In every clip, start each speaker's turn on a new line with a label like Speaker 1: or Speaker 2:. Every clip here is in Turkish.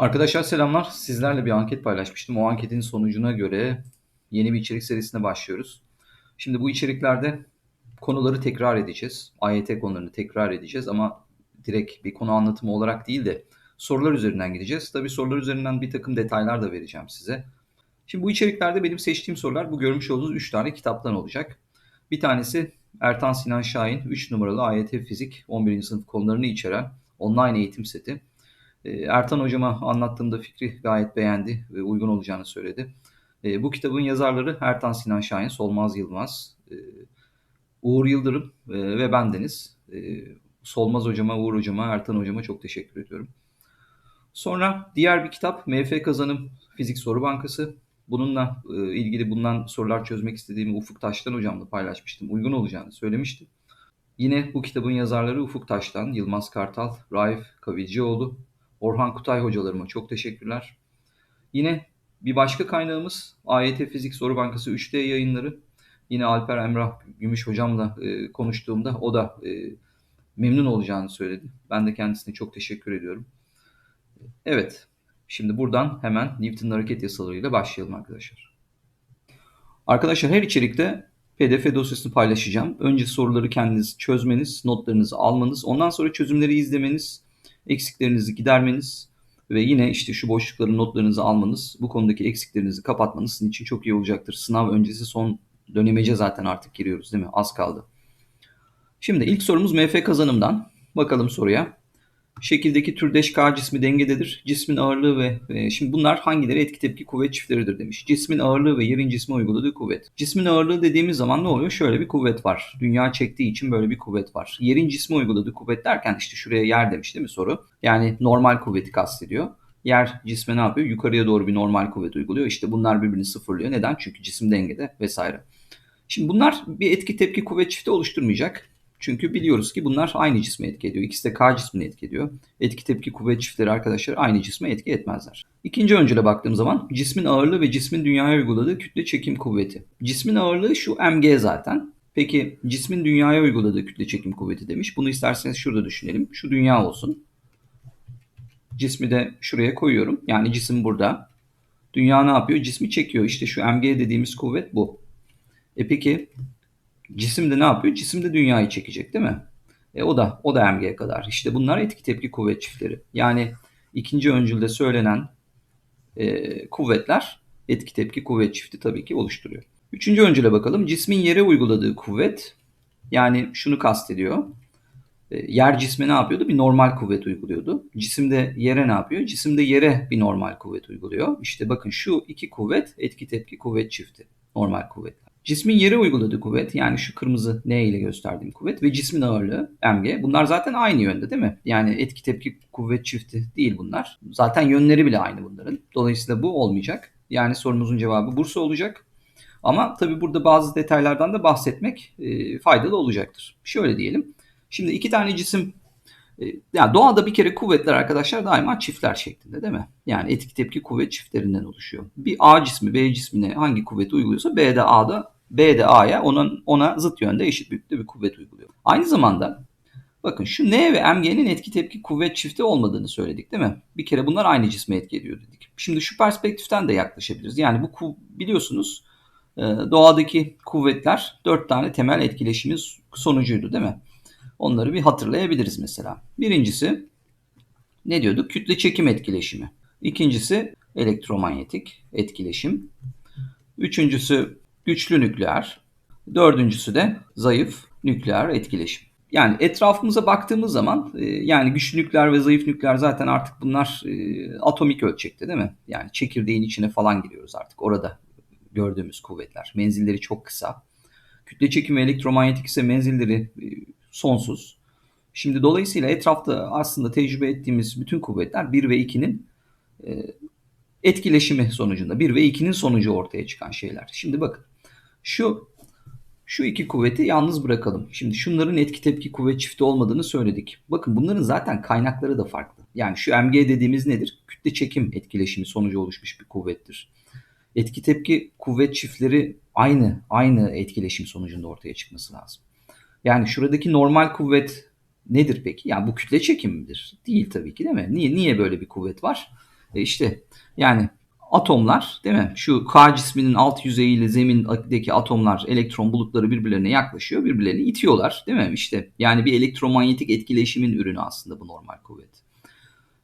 Speaker 1: Arkadaşlar selamlar. Sizlerle bir anket paylaşmıştım. O anketin sonucuna göre yeni bir içerik serisine başlıyoruz. Şimdi bu içeriklerde konuları tekrar edeceğiz. AYT konularını tekrar edeceğiz ama direkt bir konu anlatımı olarak değil de sorular üzerinden gideceğiz. Tabii sorular üzerinden bir takım detaylar da vereceğim size. Şimdi bu içeriklerde benim seçtiğim sorular bu görmüş olduğunuz 3 tane kitaptan olacak. Bir tanesi Ertan Sinan Şahin 3 numaralı AYT Fizik 11. sınıf konularını içeren online eğitim seti. Ee, Ertan hocama anlattığımda fikri gayet beğendi ve uygun olacağını söyledi. Ee, bu kitabın yazarları Ertan Sinan Şahin, Solmaz Yılmaz, e, Uğur Yıldırım e, ve bendeniz. E, Solmaz hocama, Uğur hocama, Ertan hocama çok teşekkür ediyorum. Sonra diğer bir kitap MF Kazanım Fizik Soru Bankası. Bununla ilgili bundan sorular çözmek istediğimi Ufuk Taştan hocamla paylaşmıştım. Uygun olacağını söylemiştim. Yine bu kitabın yazarları Ufuk Taştan, Yılmaz Kartal, Raif Kavilcioğlu, Orhan Kutay hocalarıma çok teşekkürler. Yine bir başka kaynağımız AYT Fizik Soru Bankası 3D yayınları. Yine Alper Emrah Gümüş hocamla e, konuştuğumda o da e, memnun olacağını söyledi. Ben de kendisine çok teşekkür ediyorum. Evet, şimdi buradan hemen Newton'un hareket yasalarıyla başlayalım arkadaşlar. Arkadaşlar her içerikte PDF dosyasını paylaşacağım. Önce soruları kendiniz çözmeniz, notlarınızı almanız, ondan sonra çözümleri izlemeniz, eksiklerinizi gidermeniz ve yine işte şu boşlukların notlarınızı almanız, bu konudaki eksiklerinizi kapatmanız sizin için çok iyi olacaktır. Sınav öncesi son dönemece zaten artık giriyoruz değil mi? Az kaldı. Şimdi ilk sorumuz MF kazanımdan. Bakalım soruya. Şekildeki türdeş K cismi dengededir. Cismin ağırlığı ve e, şimdi bunlar hangileri etki tepki kuvvet çiftleridir demiş. Cismin ağırlığı ve yerin cisme uyguladığı kuvvet. Cismin ağırlığı dediğimiz zaman ne oluyor? Şöyle bir kuvvet var. Dünya çektiği için böyle bir kuvvet var. Yerin cisme uyguladığı kuvvet derken işte şuraya yer demiş değil mi soru? Yani normal kuvveti kastediyor. Yer cisme ne yapıyor? Yukarıya doğru bir normal kuvvet uyguluyor. İşte bunlar birbirini sıfırlıyor. Neden? Çünkü cisim dengede vesaire. Şimdi bunlar bir etki tepki kuvvet çifti oluşturmayacak. Çünkü biliyoruz ki bunlar aynı cisme etki ediyor. İkisi de K cismine etki ediyor. Etki tepki kuvvet çiftleri arkadaşlar aynı cisme etki etmezler. İkinci öncüle baktığım zaman cismin ağırlığı ve cismin dünyaya uyguladığı kütle çekim kuvveti. Cismin ağırlığı şu mg zaten. Peki cismin dünyaya uyguladığı kütle çekim kuvveti demiş. Bunu isterseniz şurada düşünelim. Şu dünya olsun. Cismi de şuraya koyuyorum. Yani cisim burada. Dünya ne yapıyor? Cismi çekiyor. İşte şu mg dediğimiz kuvvet bu. E peki Cisim de ne yapıyor? Cisim de dünyayı çekecek değil mi? E, o da o da mg'ye kadar. İşte bunlar etki tepki kuvvet çiftleri. Yani ikinci öncülde söylenen e, kuvvetler etki tepki kuvvet çifti tabii ki oluşturuyor. Üçüncü öncüle bakalım. Cismin yere uyguladığı kuvvet yani şunu kastediyor. E, yer cisme ne yapıyordu? Bir normal kuvvet uyguluyordu. Cisim de yere ne yapıyor? Cisim de yere bir normal kuvvet uyguluyor. İşte bakın şu iki kuvvet etki tepki kuvvet çifti. Normal kuvvetler. Cismin yere uyguladığı kuvvet yani şu kırmızı N ile gösterdiğim kuvvet ve cismin ağırlığı mg bunlar zaten aynı yönde değil mi? Yani etki tepki kuvvet çifti değil bunlar. Zaten yönleri bile aynı bunların. Dolayısıyla bu olmayacak. Yani sorumuzun cevabı Bursa olacak. Ama tabi burada bazı detaylardan da bahsetmek e, faydalı olacaktır. Şöyle diyelim. Şimdi iki tane cisim e, yani doğada bir kere kuvvetler arkadaşlar daima çiftler şeklinde değil mi? Yani etki tepki kuvvet çiftlerinden oluşuyor. Bir A cismi B cismine hangi kuvveti uyguluyorsa B de A'da B de A'ya onun ona zıt yönde eşit büyüklükte bir kuvvet uyguluyor. Aynı zamanda bakın şu N ve MG'nin etki tepki kuvvet çifti olmadığını söyledik değil mi? Bir kere bunlar aynı cisme etki ediyor dedik. Şimdi şu perspektiften de yaklaşabiliriz. Yani bu biliyorsunuz e, doğadaki kuvvetler dört tane temel etkileşimiz sonucuydu değil mi? Onları bir hatırlayabiliriz mesela. Birincisi ne diyorduk? Kütle çekim etkileşimi. İkincisi elektromanyetik etkileşim. Üçüncüsü güçlü nükleer. Dördüncüsü de zayıf nükleer etkileşim. Yani etrafımıza baktığımız zaman e, yani güçlü nükleer ve zayıf nükleer zaten artık bunlar e, atomik ölçekte değil mi? Yani çekirdeğin içine falan giriyoruz artık orada gördüğümüz kuvvetler. Menzilleri çok kısa. Kütle çekim ve elektromanyetik ise menzilleri e, sonsuz. Şimdi dolayısıyla etrafta aslında tecrübe ettiğimiz bütün kuvvetler 1 ve 2'nin etkileşimi sonucunda 1 ve 2'nin sonucu ortaya çıkan şeyler. Şimdi bakın şu şu iki kuvveti yalnız bırakalım. Şimdi şunların etki tepki kuvvet çifti olmadığını söyledik. Bakın bunların zaten kaynakları da farklı. Yani şu mg dediğimiz nedir? Kütle çekim etkileşimi sonucu oluşmuş bir kuvvettir. Etki tepki kuvvet çiftleri aynı aynı etkileşim sonucunda ortaya çıkması lazım. Yani şuradaki normal kuvvet nedir peki? Yani bu kütle çekimidir. Değil tabii ki değil mi? Niye niye böyle bir kuvvet var? E işte yani atomlar değil mi? Şu K cisminin alt yüzeyiyle zemindeki atomlar elektron bulutları birbirlerine yaklaşıyor. Birbirlerini itiyorlar değil mi? İşte yani bir elektromanyetik etkileşimin ürünü aslında bu normal kuvvet.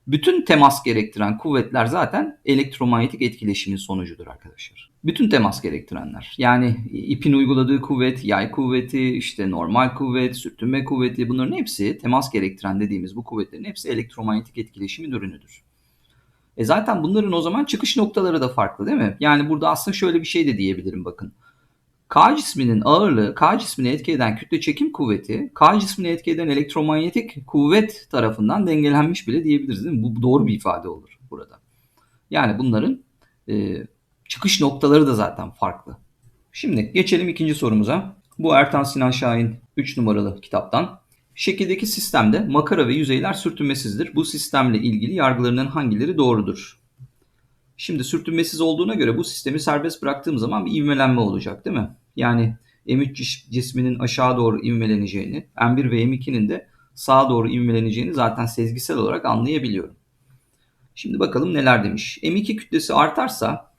Speaker 1: Bütün temas gerektiren kuvvetler zaten elektromanyetik etkileşimin sonucudur arkadaşlar. Bütün temas gerektirenler. Yani ipin uyguladığı kuvvet, yay kuvveti, işte normal kuvvet, sürtünme kuvveti bunların hepsi temas gerektiren dediğimiz bu kuvvetlerin hepsi elektromanyetik etkileşimin ürünüdür. E zaten bunların o zaman çıkış noktaları da farklı değil mi? Yani burada aslında şöyle bir şey de diyebilirim bakın. K cisminin ağırlığı, K cismini etki eden kütle çekim kuvveti, K cismini etki eden elektromanyetik kuvvet tarafından dengelenmiş bile diyebiliriz değil mi? Bu doğru bir ifade olur burada. Yani bunların e, çıkış noktaları da zaten farklı. Şimdi geçelim ikinci sorumuza. Bu Ertan Sinan Şahin 3 numaralı kitaptan. Şekildeki sistemde makara ve yüzeyler sürtünmesizdir. Bu sistemle ilgili yargılarının hangileri doğrudur? Şimdi sürtünmesiz olduğuna göre bu sistemi serbest bıraktığım zaman bir ivmelenme olacak değil mi? Yani M3 cisminin aşağı doğru ivmeleneceğini, M1 ve M2'nin de sağa doğru ivmeleneceğini zaten sezgisel olarak anlayabiliyorum. Şimdi bakalım neler demiş. M2 kütlesi artarsa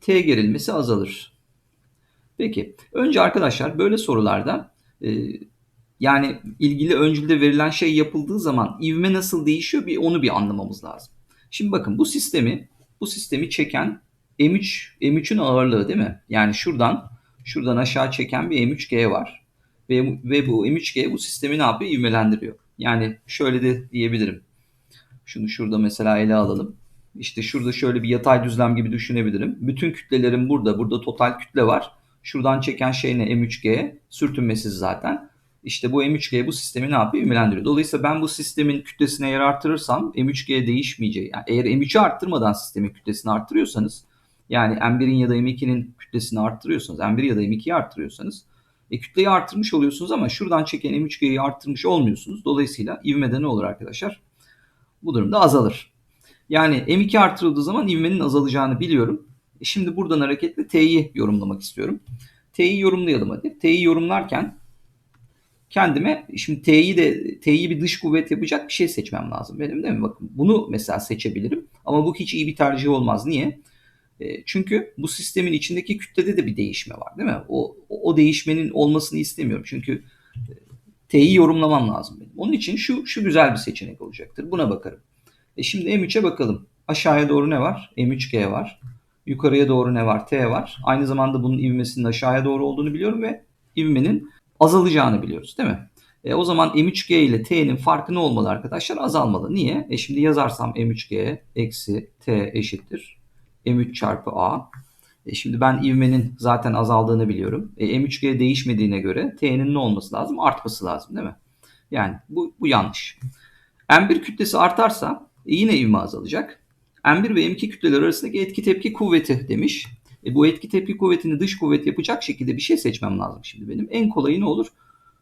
Speaker 1: T gerilmesi azalır. Peki önce arkadaşlar böyle sorularda e, yani ilgili öncülde verilen şey yapıldığı zaman ivme nasıl değişiyor bir onu bir anlamamız lazım. Şimdi bakın bu sistemi bu sistemi çeken M3 M3'ün ağırlığı değil mi? Yani şuradan şuradan aşağı çeken bir M3G var. Ve, ve bu M3G bu sistemi ne yapıyor? İvmelendiriyor. Yani şöyle de diyebilirim. Şunu şurada mesela ele alalım. İşte şurada şöyle bir yatay düzlem gibi düşünebilirim. Bütün kütlelerin burada. Burada total kütle var. Şuradan çeken şey ne? M3G. Sürtünmesiz zaten. İşte bu M3G bu sistemi ne yapıyor? Ivmelendiriyor. Dolayısıyla ben bu sistemin kütlesine yer artırırsam M3G değişmeyeceği. Yani eğer M3'ü arttırmadan sistemin kütlesini arttırıyorsanız yani M1'in ya da M2'nin kütlesini arttırıyorsanız, M1 ya da M2'yi arttırıyorsanız e, kütleyi arttırmış oluyorsunuz ama şuradan çeken M3G'yi arttırmış olmuyorsunuz. Dolayısıyla ivmede ne olur arkadaşlar? Bu durumda azalır. Yani M2 artırıldığı zaman ivmenin azalacağını biliyorum. E şimdi buradan hareketle T'yi yorumlamak istiyorum. T'yi yorumlayalım hadi. T'yi yorumlarken kendime şimdi T'yi de T'yi bir dış kuvvet yapacak bir şey seçmem lazım benim değil mi? Bakın bunu mesela seçebilirim ama bu hiç iyi bir tercih olmaz. Niye? E, çünkü bu sistemin içindeki kütlede de bir değişme var değil mi? O, o değişmenin olmasını istemiyorum. Çünkü e, T'yi yorumlamam lazım benim. Onun için şu şu güzel bir seçenek olacaktır. Buna bakarım. E şimdi M3'e bakalım. Aşağıya doğru ne var? M3G var. Yukarıya doğru ne var? T var. Aynı zamanda bunun ivmesinin aşağıya doğru olduğunu biliyorum ve ivmenin azalacağını biliyoruz değil mi? E, o zaman M3G ile T'nin farkı ne olmalı arkadaşlar? Azalmalı. Niye? E şimdi yazarsam M3G eksi T eşittir. M3 çarpı A. E şimdi ben ivmenin zaten azaldığını biliyorum. E, M3G değişmediğine göre T'nin ne olması lazım? Artması lazım değil mi? Yani bu, bu yanlış. M1 kütlesi artarsa e, yine ivme azalacak. M1 ve M2 kütleler arasındaki etki tepki kuvveti demiş. E, bu etki tepki kuvvetini dış kuvvet yapacak şekilde bir şey seçmem lazım şimdi benim. En kolayı ne olur?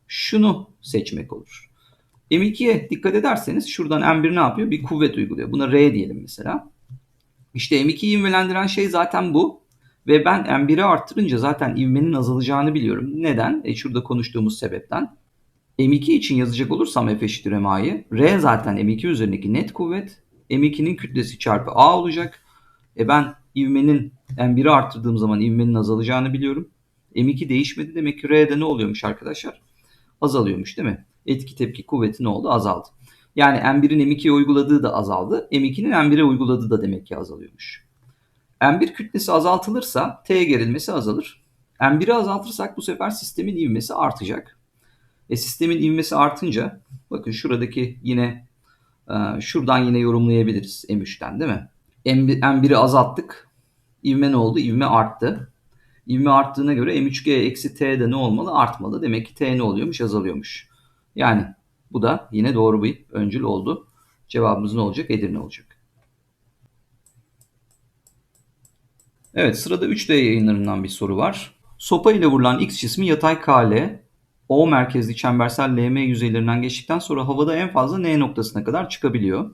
Speaker 1: Şunu seçmek olur. M2'ye dikkat ederseniz şuradan M1 ne yapıyor? Bir kuvvet uyguluyor. Buna R diyelim mesela. İşte M2'yi ivmelendiren şey zaten bu. Ve ben M1'i arttırınca zaten ivmenin azalacağını biliyorum. Neden? E şurada konuştuğumuz sebepten. M2 için yazacak olursam F eşittir MA'yı. R zaten M2 üzerindeki net kuvvet. M2'nin kütlesi çarpı A olacak. E ben ivmenin M1'i arttırdığım zaman ivmenin azalacağını biliyorum. M2 değişmedi demek ki R'de ne oluyormuş arkadaşlar? Azalıyormuş değil mi? Etki tepki kuvveti ne oldu? Azaldı. Yani M1'in M2'ye uyguladığı da azaldı. M2'nin M1'e uyguladığı da demek ki azalıyormuş. M1 kütlesi azaltılırsa T gerilmesi azalır. M1'i azaltırsak bu sefer sistemin ivmesi artacak. E sistemin ivmesi artınca bakın şuradaki yine e, şuradan yine yorumlayabiliriz M3'ten değil mi? M1'i azalttık. İvme ne oldu? İvme arttı. İvme arttığına göre M3G eksi T de ne olmalı? Artmalı. Demek ki T ne oluyormuş? Azalıyormuş. Yani bu da yine doğru bir öncül oldu. Cevabımız ne olacak? Edirne olacak. Evet sırada 3D yayınlarından bir soru var. Sopa ile vurulan X cismi yatay KL, O merkezli çembersel LM yüzeylerinden geçtikten sonra havada en fazla N noktasına kadar çıkabiliyor.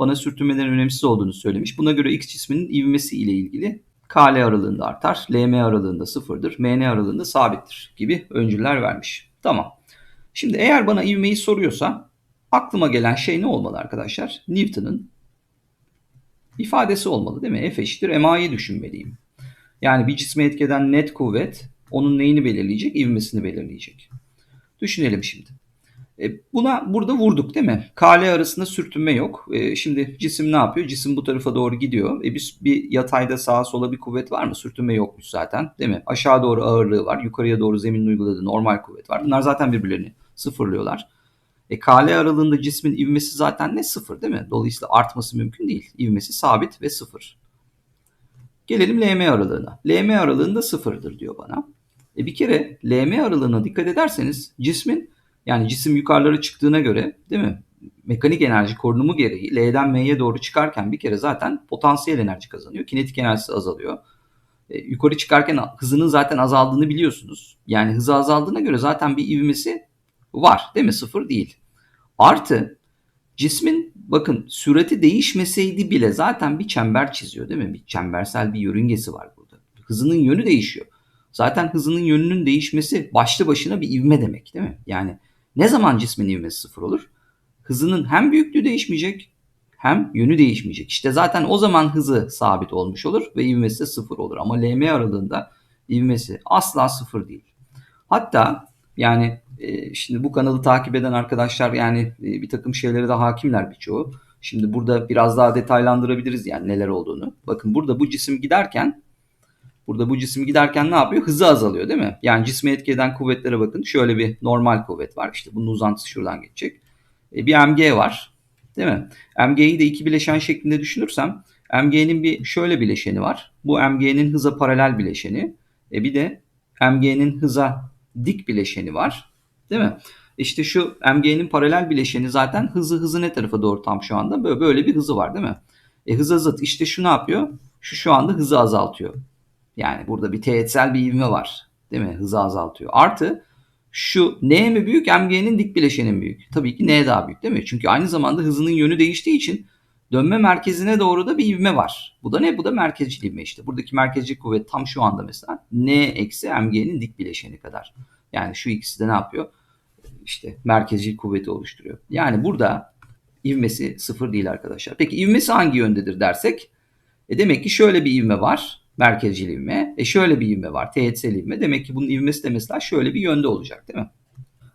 Speaker 1: Bana sürtünmelerin önemsiz olduğunu söylemiş. Buna göre X cisminin ivmesi ile ilgili KL aralığında artar, LM aralığında sıfırdır, MN aralığında sabittir gibi öncüller vermiş. Tamam. Şimdi eğer bana ivmeyi soruyorsa aklıma gelen şey ne olmalı arkadaşlar? Newton'un ifadesi olmalı değil mi? F eşittir MA'yı düşünmeliyim. Yani bir cisme etkeden net kuvvet onun neyini belirleyecek? İvmesini belirleyecek. Düşünelim şimdi. E, buna burada vurduk değil mi? KL arasında sürtünme yok. E, şimdi cisim ne yapıyor? Cisim bu tarafa doğru gidiyor. E, bir, bir yatayda sağa sola bir kuvvet var mı? Sürtünme yokmuş zaten değil mi? Aşağı doğru ağırlığı var. Yukarıya doğru zeminin uyguladığı normal kuvvet var. Bunlar zaten birbirlerini sıfırlıyorlar. E, KL aralığında cismin ivmesi zaten ne? Sıfır değil mi? Dolayısıyla artması mümkün değil. İvmesi sabit ve sıfır. Gelelim LM aralığına. LM aralığında sıfırdır diyor bana. E bir kere LM aralığına dikkat ederseniz cismin yani cisim yukarılara çıktığına göre değil mi? Mekanik enerji korunumu gereği L'den M'ye doğru çıkarken bir kere zaten potansiyel enerji kazanıyor. Kinetik enerjisi azalıyor. E, yukarı çıkarken hızının zaten azaldığını biliyorsunuz. Yani hızı azaldığına göre zaten bir ivmesi var değil mi? Sıfır değil. Artı cismin bakın sürati değişmeseydi bile zaten bir çember çiziyor değil mi? Bir çembersel bir yörüngesi var burada. Hızının yönü değişiyor. Zaten hızının yönünün değişmesi başlı başına bir ivme demek değil mi? Yani ne zaman cismin ivmesi sıfır olur? Hızının hem büyüklüğü değişmeyecek hem yönü değişmeyecek. İşte zaten o zaman hızı sabit olmuş olur ve ivmesi de sıfır olur. Ama LM aralığında ivmesi asla sıfır değil. Hatta yani e, şimdi bu kanalı takip eden arkadaşlar yani e, bir takım şeylere de hakimler birçoğu. Şimdi burada biraz daha detaylandırabiliriz yani neler olduğunu. Bakın burada bu cisim giderken Burada bu cisim giderken ne yapıyor? Hızı azalıyor değil mi? Yani cisme etki eden kuvvetlere bakın. Şöyle bir normal kuvvet var. İşte bunun uzantısı şuradan geçecek. E, bir mg var. Değil mi? mg'yi de iki bileşen şeklinde düşünürsem mg'nin bir şöyle bileşeni var. Bu mg'nin hıza paralel bileşeni. E, bir de mg'nin hıza dik bileşeni var. Değil mi? İşte şu mg'nin paralel bileşeni zaten hızı hızı ne tarafa doğru tam şu anda? Böyle, böyle bir hızı var değil mi? E, hıza zıt. İşte şu ne yapıyor? Şu şu anda hızı azaltıyor. Yani burada bir teğetsel bir ivme var. Değil mi? Hızı azaltıyor. Artı şu N mi büyük MG'nin dik bileşenin büyük. Tabii ki N daha büyük değil mi? Çünkü aynı zamanda hızının yönü değiştiği için dönme merkezine doğru da bir ivme var. Bu da ne? Bu da merkezcil ivme işte. Buradaki merkezcil kuvvet tam şu anda mesela N eksi MG'nin dik bileşeni kadar. Yani şu ikisi de ne yapıyor? İşte merkezcil kuvveti oluşturuyor. Yani burada ivmesi sıfır değil arkadaşlar. Peki ivmesi hangi yöndedir dersek? E demek ki şöyle bir ivme var merkezcil ivme. E şöyle bir ivme var. Teğetsel ivme. Demek ki bunun ivmesi de mesela şöyle bir yönde olacak değil mi?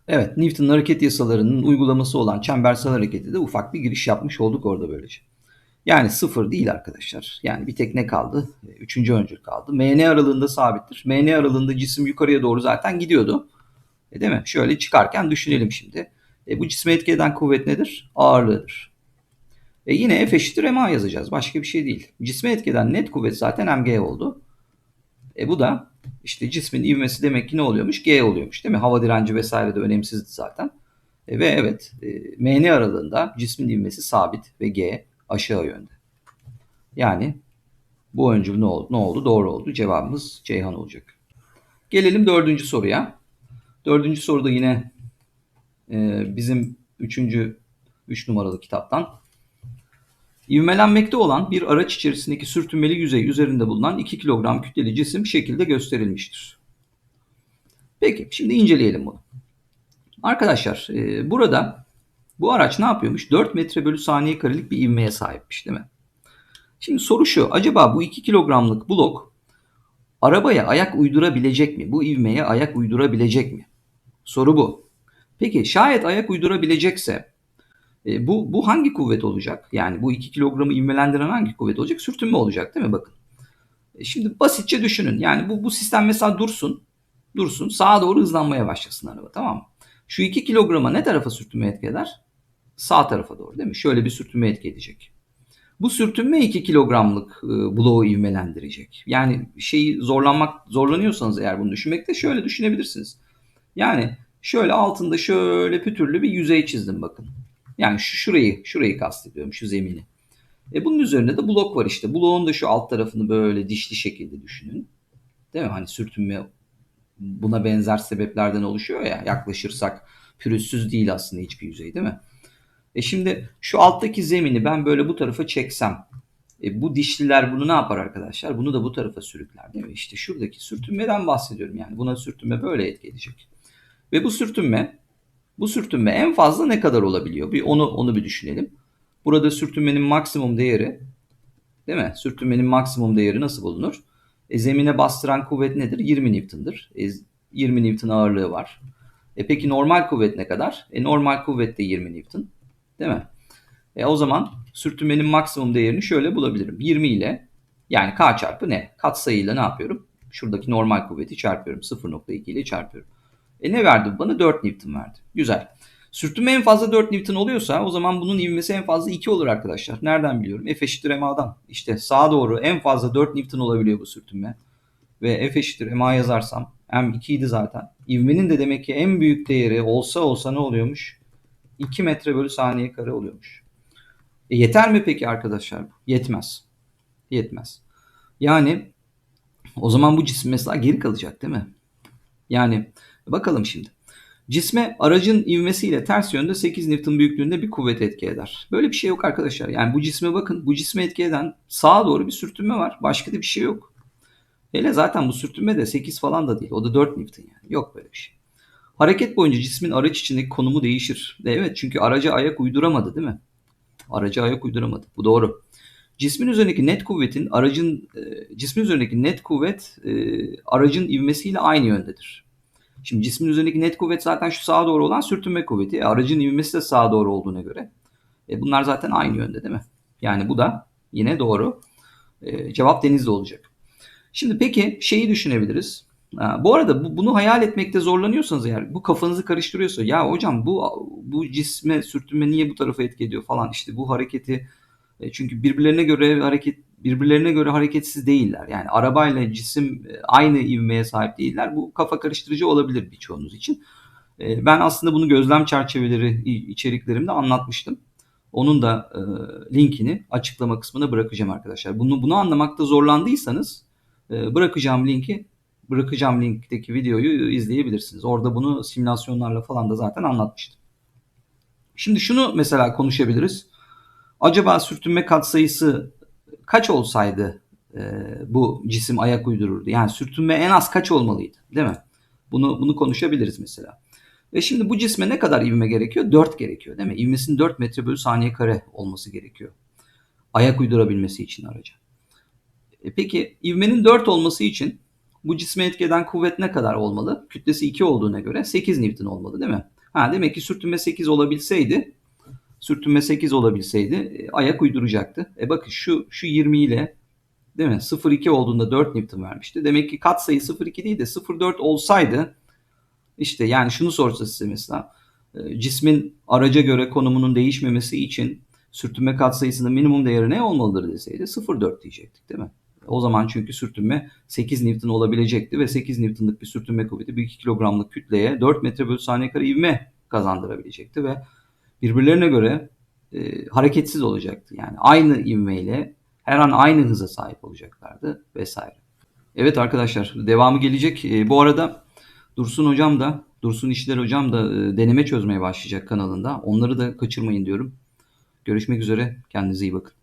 Speaker 1: Evet Newton'un hareket yasalarının uygulaması olan çembersel hareketi de ufak bir giriş yapmış olduk orada böylece. Yani sıfır değil arkadaşlar. Yani bir tek ne kaldı? Üçüncü öncül kaldı. MN aralığında sabittir. MN aralığında cisim yukarıya doğru zaten gidiyordu. E değil mi? Şöyle çıkarken düşünelim şimdi. E bu cisme etki eden kuvvet nedir? Ağırlığıdır. E yine F eşittir MA yazacağız. Başka bir şey değil. Cisme etkeden net kuvvet zaten MG oldu. E bu da işte cismin ivmesi demek ki ne oluyormuş? G oluyormuş değil mi? Hava direnci vesaire de önemsizdi zaten. E ve evet e, MN aralığında cismin ivmesi sabit ve G aşağı yönde. Yani bu öncül ne oldu? Ne oldu? Doğru oldu. Cevabımız Ceyhan olacak. Gelelim dördüncü soruya. Dördüncü soruda yine e, bizim üçüncü, üç numaralı kitaptan. İvmelenmekte olan bir araç içerisindeki sürtünmeli yüzey üzerinde bulunan 2 kilogram kütleli cisim şekilde gösterilmiştir. Peki şimdi inceleyelim bunu. Arkadaşlar e, burada bu araç ne yapıyormuş? 4 metre bölü saniye karelik bir ivmeye sahipmiş değil mi? Şimdi soru şu. Acaba bu 2 kilogramlık blok arabaya ayak uydurabilecek mi? Bu ivmeye ayak uydurabilecek mi? Soru bu. Peki şayet ayak uydurabilecekse e, bu, bu hangi kuvvet olacak? Yani bu 2 kilogramı ivmelendiren hangi kuvvet olacak? Sürtünme olacak değil mi? Bakın. E, şimdi basitçe düşünün. Yani bu, bu sistem mesela dursun. Dursun. Sağa doğru hızlanmaya başlasın araba tamam mı? Şu 2 kilograma ne tarafa sürtünme etki eder? Sağ tarafa doğru değil mi? Şöyle bir sürtünme etki edecek. Bu sürtünme 2 kilogramlık e, bloğu ivmelendirecek. Yani şeyi zorlanmak zorlanıyorsanız eğer bunu düşünmekte şöyle düşünebilirsiniz. Yani şöyle altında şöyle pütürlü bir yüzey çizdim bakın. Yani şu şurayı, şurayı kastediyorum, şu zemini. E bunun üzerinde de blok var işte. Bloğun da şu alt tarafını böyle dişli şekilde düşünün. Değil mi? Hani sürtünme buna benzer sebeplerden oluşuyor ya. Yaklaşırsak pürüzsüz değil aslında hiçbir yüzey değil mi? E şimdi şu alttaki zemini ben böyle bu tarafa çeksem e bu dişliler bunu ne yapar arkadaşlar? Bunu da bu tarafa sürükler değil mi? İşte şuradaki sürtünmeden bahsediyorum yani. Buna sürtünme böyle etki edecek. Ve bu sürtünme bu sürtünme en fazla ne kadar olabiliyor? Bir onu onu bir düşünelim. Burada sürtünmenin maksimum değeri Değil mi? Sürtünmenin maksimum değeri nasıl bulunur? E, zemine bastıran kuvvet nedir? 20 Newton'dır. E, 20 Newton ağırlığı var. E peki normal kuvvet ne kadar? E normal kuvvet de 20 Newton. Değil mi? E o zaman sürtünmenin maksimum değerini şöyle bulabilirim. 20 ile yani K çarpı ne? Katsayıyla ne yapıyorum? Şuradaki normal kuvveti çarpıyorum. 0.2 ile çarpıyorum. E ne verdi bana? 4 Newton verdi. Güzel. Sürtünme en fazla 4 Newton oluyorsa o zaman bunun ivmesi en fazla 2 olur arkadaşlar. Nereden biliyorum? F eşittir MA'dan. İşte sağa doğru en fazla 4 Newton olabiliyor bu sürtünme. Ve F eşittir MA yazarsam M2 idi zaten. İvmenin de demek ki en büyük değeri olsa olsa ne oluyormuş? 2 metre bölü saniye kare oluyormuş. E yeter mi peki arkadaşlar? Yetmez. Yetmez. Yani o zaman bu cisim mesela geri kalacak değil mi? Yani bakalım şimdi. Cisme aracın ivmesiyle ters yönde 8 Newton büyüklüğünde bir kuvvet etki eder. Böyle bir şey yok arkadaşlar. Yani bu cisme bakın. Bu cisme etki eden sağa doğru bir sürtünme var. Başka da bir şey yok. Hele zaten bu sürtünme de 8 falan da değil. O da 4 Newton yani. Yok böyle bir şey. Hareket boyunca cismin araç içindeki konumu değişir. Evet çünkü araca ayak uyduramadı değil mi? Araca ayak uyduramadı. Bu doğru. Cismin üzerindeki net kuvvetin aracın e, cismin üzerindeki net kuvvet e, aracın ivmesiyle aynı yöndedir. Şimdi cismin üzerindeki net kuvvet zaten şu sağa doğru olan sürtünme kuvveti. E, aracın ivmesi de sağa doğru olduğuna göre. E, bunlar zaten aynı yönde değil mi? Yani bu da yine doğru. E, cevap denizde olacak. Şimdi peki şeyi düşünebiliriz. Ha, bu arada bu, bunu hayal etmekte zorlanıyorsanız eğer bu kafanızı karıştırıyorsa ya hocam bu bu cisme sürtünme niye bu tarafa etki ediyor falan işte bu hareketi e, çünkü birbirlerine göre hareket birbirlerine göre hareketsiz değiller. Yani arabayla cisim e, aynı ivmeye sahip değiller. Bu kafa karıştırıcı olabilir birçoğunuz için. E, ben aslında bunu gözlem çerçeveleri içeriklerimde anlatmıştım. Onun da linkini açıklama kısmına bırakacağım arkadaşlar. Bunu bunu anlamakta zorlandıysanız bırakacağım linki bırakacağım linkteki videoyu izleyebilirsiniz. Orada bunu simülasyonlarla falan da zaten anlatmıştım. Şimdi şunu mesela konuşabiliriz. Acaba sürtünme katsayısı kaç olsaydı e, bu cisim ayak uydururdu? Yani sürtünme en az kaç olmalıydı değil mi? Bunu bunu konuşabiliriz mesela. Ve şimdi bu cisme ne kadar ivme gerekiyor? 4 gerekiyor değil mi? İvmesinin 4 metre bölü saniye kare olması gerekiyor. Ayak uydurabilmesi için araca. E peki ivmenin 4 olması için bu cisme etki eden kuvvet ne kadar olmalı? Kütlesi 2 olduğuna göre 8 Newton olmalı değil mi? Ha, demek ki sürtünme 8 olabilseydi sürtünme 8 olabilseydi e, ayak uyduracaktı. E bakın şu şu 20 ile değil mi? 0.2 olduğunda 4 Newton vermişti. Demek ki kat sayı 0.2 değil de 0.4 olsaydı işte yani şunu sorsa size mesela e, cismin araca göre konumunun değişmemesi için sürtünme katsayısının minimum değeri ne olmalıdır deseydi 0.4 diyecektik değil mi? O zaman çünkü sürtünme 8 Newton olabilecekti ve 8 Newton'lık bir sürtünme kuvveti bir 2 kilogramlık kütleye 4 metre bölü saniye kare ivme kazandırabilecekti ve birbirlerine göre e, hareketsiz olacaktı. Yani aynı ivmeyle her an aynı hıza sahip olacaklardı vesaire. Evet arkadaşlar devamı gelecek. E, bu arada Dursun hocam da Dursun İşler hocam da e, deneme çözmeye başlayacak kanalında. Onları da kaçırmayın diyorum. Görüşmek üzere. Kendinize iyi bakın.